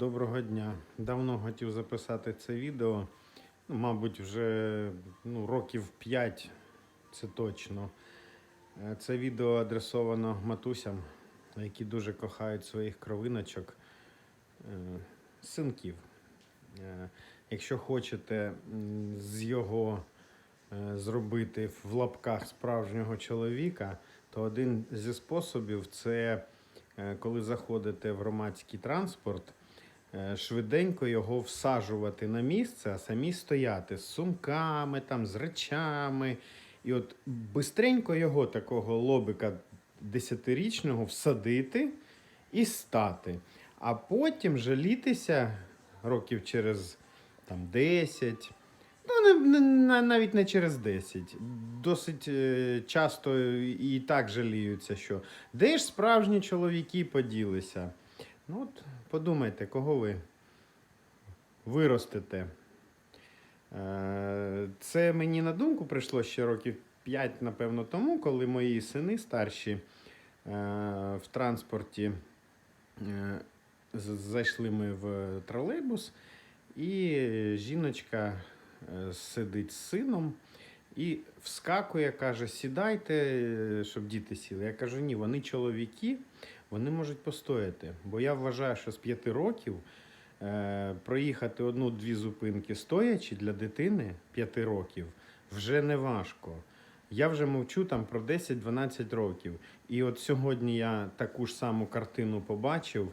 Доброго дня. Давно хотів записати це відео. Мабуть, вже ну, років 5, це точно. Е, Це відео адресовано матусям, які дуже кохають своїх кровиночок, е, синків. Е, Якщо хочете з його зробити в лапках справжнього чоловіка, то один зі способів це коли заходите в громадський транспорт, швиденько його всаджувати на місце, а самі стояти з сумками, там, з речами. І от бистренько його такого лобика десятирічного всадити і стати. А потім жалітися років через там, 10. Ну, не, не, навіть не через 10. Досить е, часто і так жаліються, що де ж справжні чоловіки поділися. Ну, от подумайте, кого ви виростете. Е, Це мені на думку прийшло ще років 5, напевно, тому, коли мої сини старші е, в транспорті е, зайшли ми в тролейбус, і жіночка сидить з сином і вскакує, каже: сідайте, щоб діти сіли. Я кажу, ні, вони чоловіки, вони можуть постояти. Бо я вважаю, що з п'яти років е, проїхати одну-дві зупинки стоячи для дитини 5 років вже не важко. Я вже мовчу там про 10-12 років. І от сьогодні я таку ж саму картину побачив,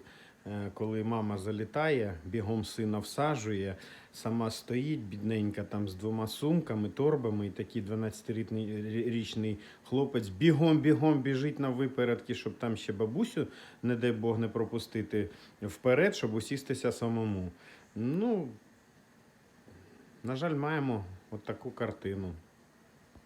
коли мама залітає, бігом сина всаджує, сама стоїть, бідненька там з двома сумками, торбами, і такий 12-річний хлопець бігом-бігом біжить на випередки, щоб там ще бабусю, не дай Бог, не пропустити вперед, щоб усістися самому. Ну, на жаль, маємо от таку картину.